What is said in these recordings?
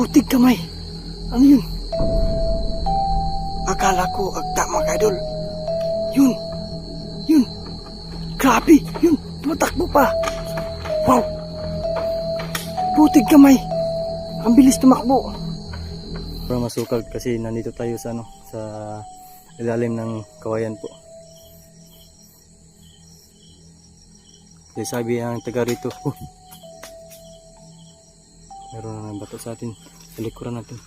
Putig kamay. Ano yun? Akala ko agta mga idol. Yun. Yun. Grabe. Yun. Tumatakbo pa. Wow. Putig kamay. Ang bilis tumakbo. Para masukal kasi nandito tayo sa ano sa ilalim ng kawayan po. Kaya sabi ang taga rito, meron na bato sa atin, sa likuran natin.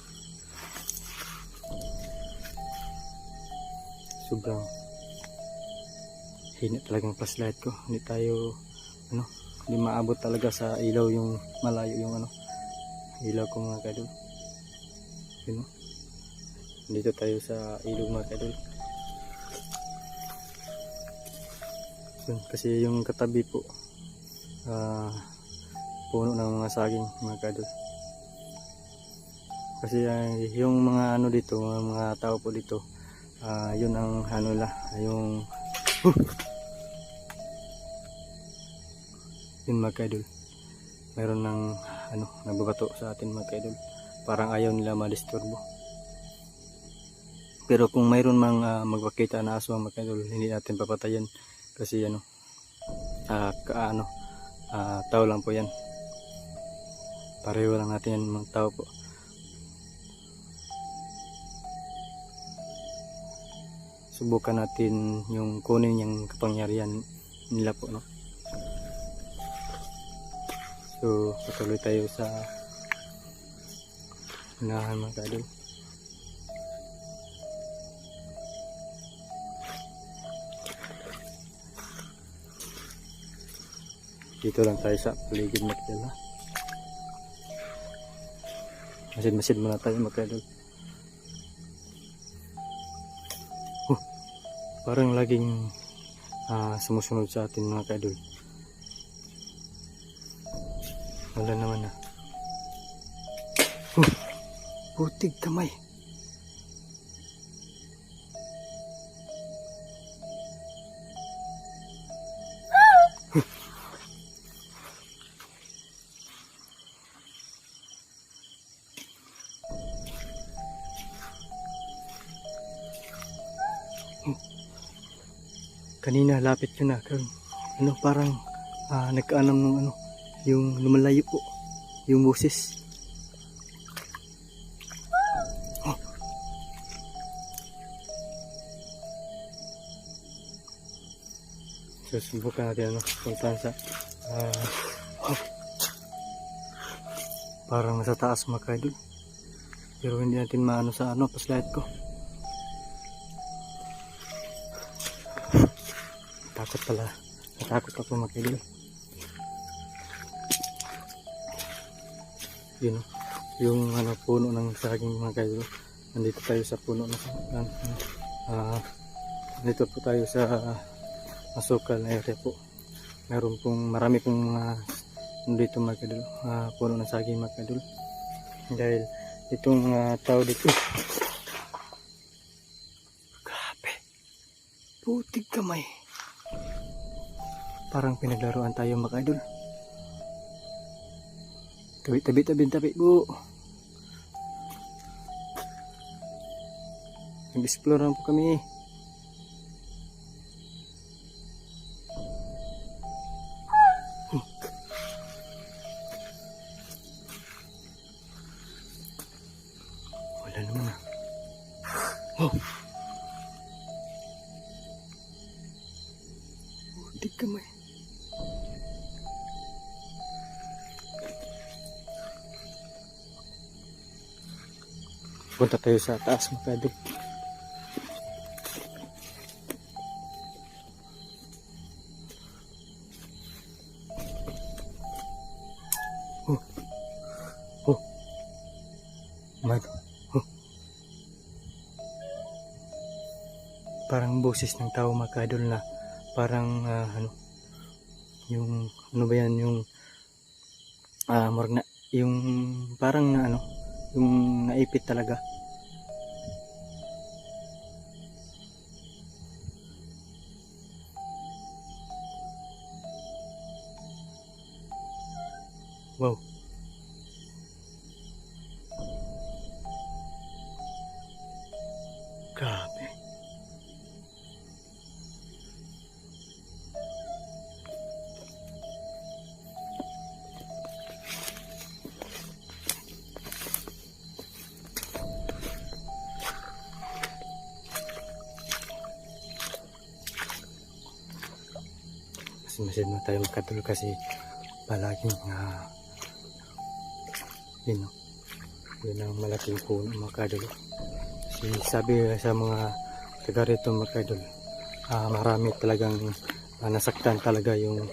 Sobrang hinit talagang flashlight ko. Hindi tayo, ano, hindi maabot talaga sa ilaw yung malayo yung ano, ilaw ko mga kadol. Yun o. Dito tayo sa ilog mga kadol. Yun, kasi yung katabi po, ah, puno ng mga saging mga kadol. Kasi ah, yung mga ano dito, mga, mga tao po dito, ah, yun ang ano la, yung yun mga kadol. Meron ng ano, nababato sa atin mga kadol parang ayaw nila madisturbo. Pero kung mayroon mang uh, magpakita na aso ang makadol hindi natin papatayan. Kasi ano uh, ka, ano uh, tao lang po yan. Pareho lang natin yan mga tao po subukan natin yung kunin yung kapangyarihan nila po no? So patuloy tayo sa unahan mga kadol dito lang tayo sa paligid ha? Masid masid muna tayo mga parang laging ah, sumusunod sa atin mga kadol wala naman ah. Putig kamay. Kanina lapit yun na. Kang ano parang ah, nagkaanam ng ano yung lumalayo po. Yung boses. Oh. susubukan natin ano puntahan sa oh. parang nasa taas mga kaidol pero hindi natin maano sa ano paslight ko takot pala. Natakot ako makilala yun oh. yung ano puno ng saging mga kaidol nandito tayo sa puno na uh, uh, nandito po tayo sa masukal na area po. Meron pong marami pong mga nandito mga kaidol uh, puno ng saging mga kaidol dahil itong uh, tao dito Grabe. Putig kamay. Parang pinaglaruan tayo mga idol. Tabi, tabi, tabi, tabi, bu. Nag-explore lang po kami. Wala naman ah. Oh, Putig kamay. Punta tayo sa taas mga idol. Oh. Oh. Man. Oh. Parang boses ng tao mga ka-idol na parang ah, ano yung ano ba yan yung ah marag na yung parang ano yung naipit talaga. Wow masid na tayo magkadul kasi palaging uh, yun no? Yun ang malaking puno mga kadol kasi sabi sa mga taga rito mga kadol ah, marami talagang ah, nasaktan talaga yung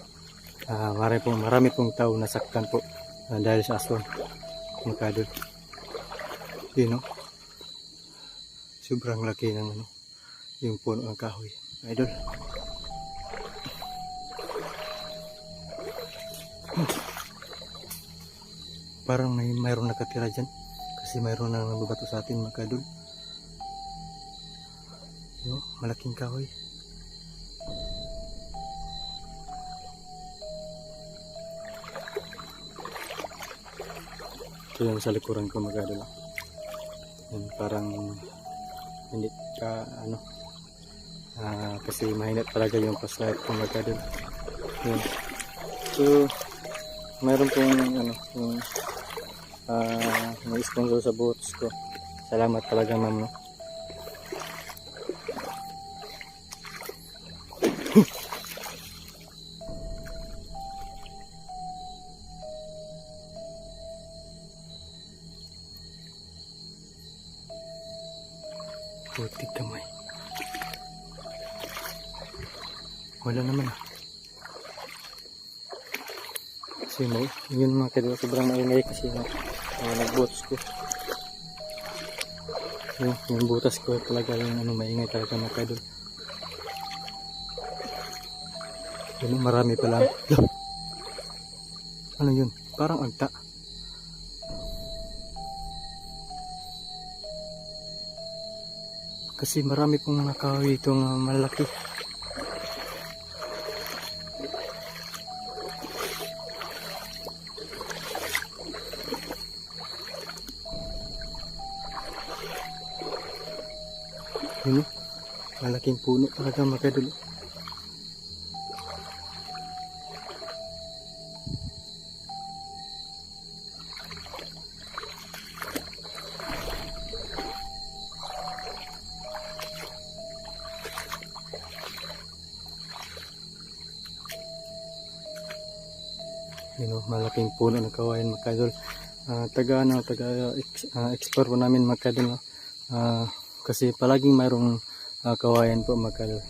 ah, marami pong marami pong tao nasaktan po ah, dahil sa aswang mga kadol yun no? Sobrang laki ng ano yung puno ng kahoy. Idol parang may mayroong nakatira dyan. Kasi mayroon nang nababato sa atin mga kadol no, malaking kahoy. Ito yung sa likuran ko mga kadol yan parang hindi ka ano ah, kasi mahinat talaga yung flashlight ko mga kadol yan so mayroon pong ano yung ah may sponsor sa boats ko. Salamat talaga ma'am. No putik kamay. Wala naman ah. Kasi mo yun mga kadol sobrang maingay kasi no, uh, nagbots ko. Yung, yung butas ko talaga yung ano maingay talaga mga kadol yun marami pala. Ano yun? Parang agta. Kasi marami pong nakawi itong uh, malalaki Malaking puno talaga mga kadol. Yun o, malaking puno ng kawayan mga. Ah, taga ano, taga ah, explore po namin mga? Ah, kasi palaging mayroong ah, kawayan po magkalo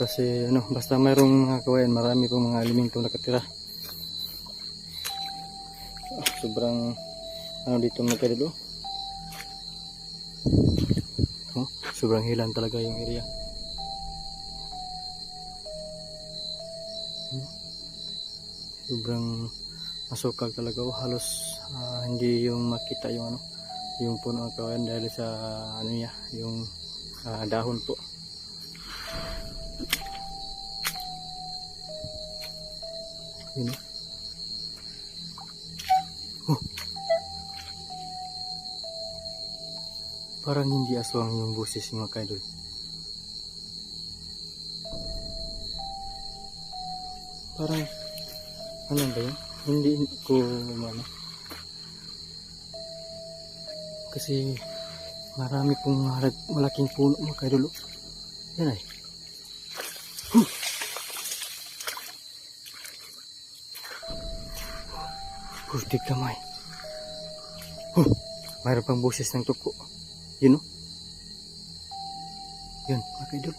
kasi ano basta mayroong mga kawayan marami pong mga alimento nakatira. Ah, sobrang ano dito magkalo oh, sobrang hilan talaga yung area. Hmm. sobrang masukal talaga oh, halos ah, hindi yung makita yung ano yung puno ng kawayan dahil sa ano niya yung ah, dahon po. Yun oh. parang hindi aswang yung boses mga kaidol. Parang ano ba yun? Hindi ko ano kasi marami pong malag- malaking puno mga kaidol oh. yan ay Huh. Putik kamay. Huh. Mayroon pang boses ng tuko. Yun oh. Yun, mga kaidol.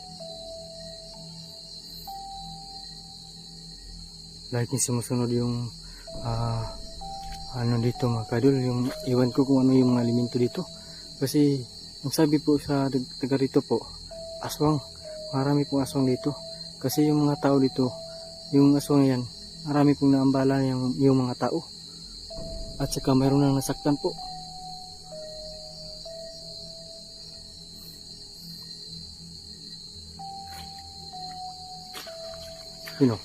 Laging sumusunod yung ah ano dito mga kadol, yung iwan ko kung ano yung mga elemento dito. Kasi, ang sabi po sa tag- taga rito po, aswang, marami pong aswang dito. Kasi yung mga tao dito, yung aswang yan, marami pong naambala yung, yung mga tao. At saka mayroon nang nasaktan po. Yun o.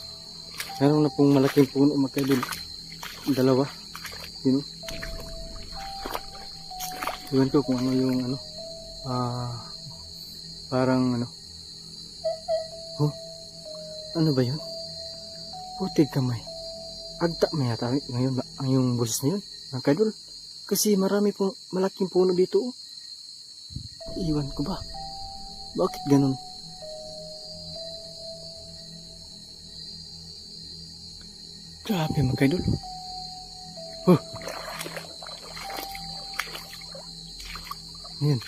Meron na pong malaking puno mga kadol. Dalawa. Yun. Iwan ko kung ano yung ano. Ah, parang ano. Oh, ano ba yun? Putig kamay. Agta may yata ngayon ang yung boses na yun? Ang kadol. Kasi marami pong malaking puno dito. oh. Iwan ko ba? Bakit ganun? Grabe mga kaidol. Oh, Yan.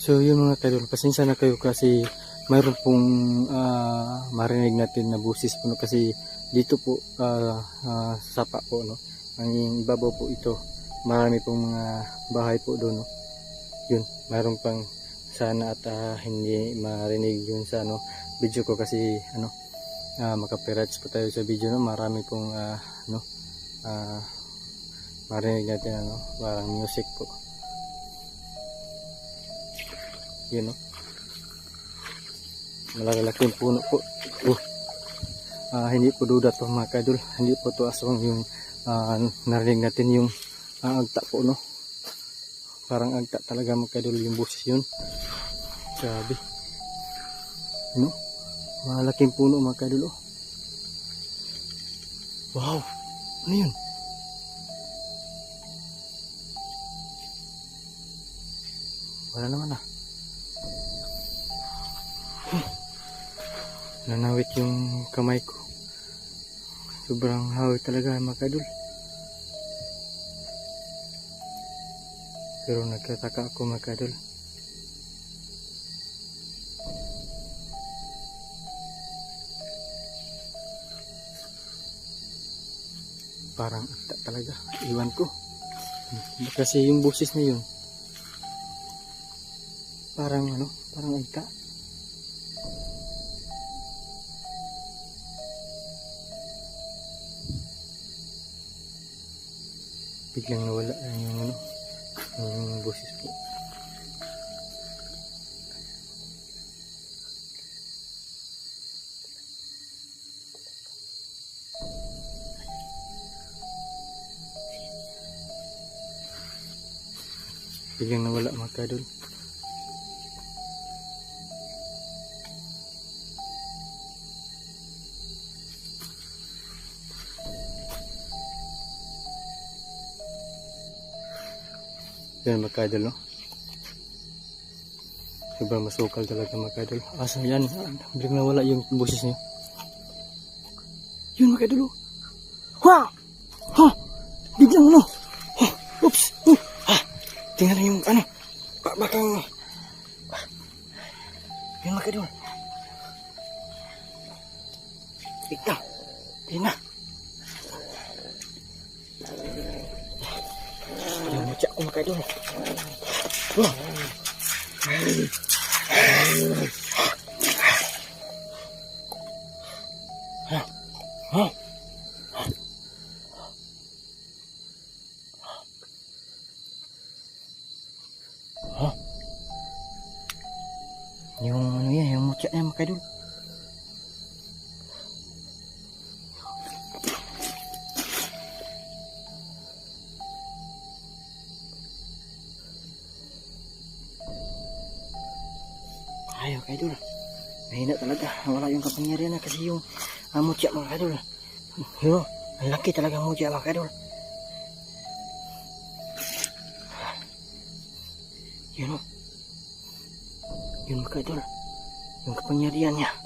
So yun mga kaidol, pasensya na kayo kasi mayroon pong ah, marinig natin na busis po no? kasi dito po ah, sa sapa po no. Ang ibabaw po ito, marami pong mga bahay po doon no. Yun, mayroon pang sana at ah, hindi marinig yun sa ano video ko kasi ano uh, makapirates po tayo sa video no? Marami pong ah, ano ah, marinig natin ano parang music po. Yun no? Malalaking puno po. Oh. Ah, hindi po duda to mga kadol hindi po to aswang yung ah, narinig natin yung ah, agta po no? Parang agta talaga mga kadol yung boses yun grabe ano malaking puno mga kadol oh. wow. Ano yun? Wala naman ah. Nanawit yung kamay ko. Sobrang hawit talaga mga kadol. Pero nagkataka ako mga. Parang agta talaga. Iwan ko. Kasi yung boses na yun, Parang ano, parang agta. Biglang nawala na yung ano, yung boses Biglang nawala mga kadol. Yan mga kadol, no? Sobrang masukal talaga mga kadol. Asa yan? Biglang nawala yung boses niya. Yun mga kaidol. oh. Ha! Biglang ano? Tingnan yung ano. Ba bakang... Yun mga kaidol. Biglang. Yun na. Yung mutya ko mga kaidol. Wow! Ha! Ha? Yan, mga kaidol. Ayaw, kaidol. Mahina talaga. Wala yung kapangyarihan na kasi yung uh, mutya, mga kaidol. Yo, ang laki talaga ang mutya, mga kaidol. Yun o. Yun mga idol. Yung kapangyarihan niya.